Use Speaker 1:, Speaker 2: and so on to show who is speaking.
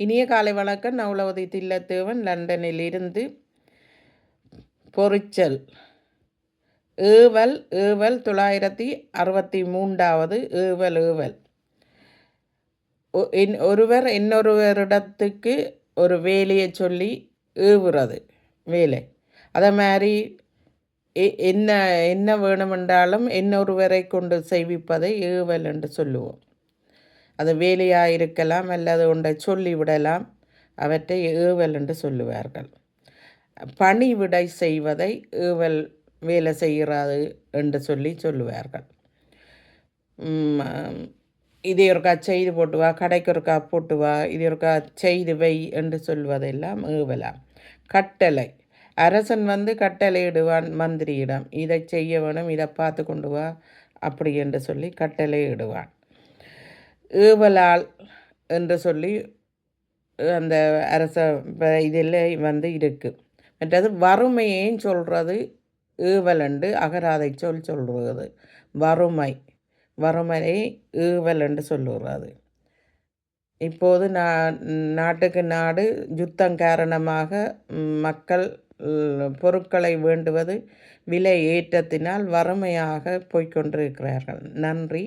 Speaker 1: இனிய காலை வணக்கம். நவுலவதி தில்லத்தேவன் லண்டனில் இருந்து பொறிச்சல். ஏவல் ஏவல் தொள்ளாயிரத்தி அறுபத்தி மூன்றாவது ஏவல் ஏவல். ஒ- ஒருவர் இன்னொருவரிடத்துக்கு ஒரு வேலையை சொல்லி ஏவுறது வேலை. அதே மாதிரி எ- என்ன என்ன வேணுமென்றாலும் இன்னொருவரை கொண்டு செய்விப்பதை ஏவல் என்று சொல்லுவோம். அது வேலையாக இருக்கலாம் அல்லது ஒன்றை சொல்லிவிடலாம். அவற்றை ஏவல் என்று சொல்லுவார்கள். பணிவிடை செய்வதை ஏவல் வேலை செய்கிறது என்று சொல்லி சொல்லுவார்கள். ம், இது ஒருக்கா செய்து போட்டு வா கடைக்கு ஒருக்கா போட்டு வா இது ஒருக்கா செய்து வை என்று சொல்வதெல்லாம் ஏவலாம் கட்டளை. அரசன் வந்து கட்டளையிடுவான் மந்திரியிடம். இதை செய்ய வேணும் இதை பார்த்து கொண்டு வா அப்படி என்று சொல்லி கட்டளையிடுவான். ஏவலால் என்று சொல்லி அந்த அரச இதில் வந்து இருக்குது மற்றது வறுமையையும் சொல்கிறது ஏவலண்டு அகராதை சொல் சொல்கிறது வறுமை. வறுமையை ஏவல் என்று சொல்லுகிறது இப்போது நா நாட்டுக்கு நாடு யுத்தம் காரணமாக மக்கள் பொருட்களை வேண்டுவது விலை ஏற்றத்தினால் வறுமையாக போய்கொண்டிருக்கிறார்கள் நன்றி.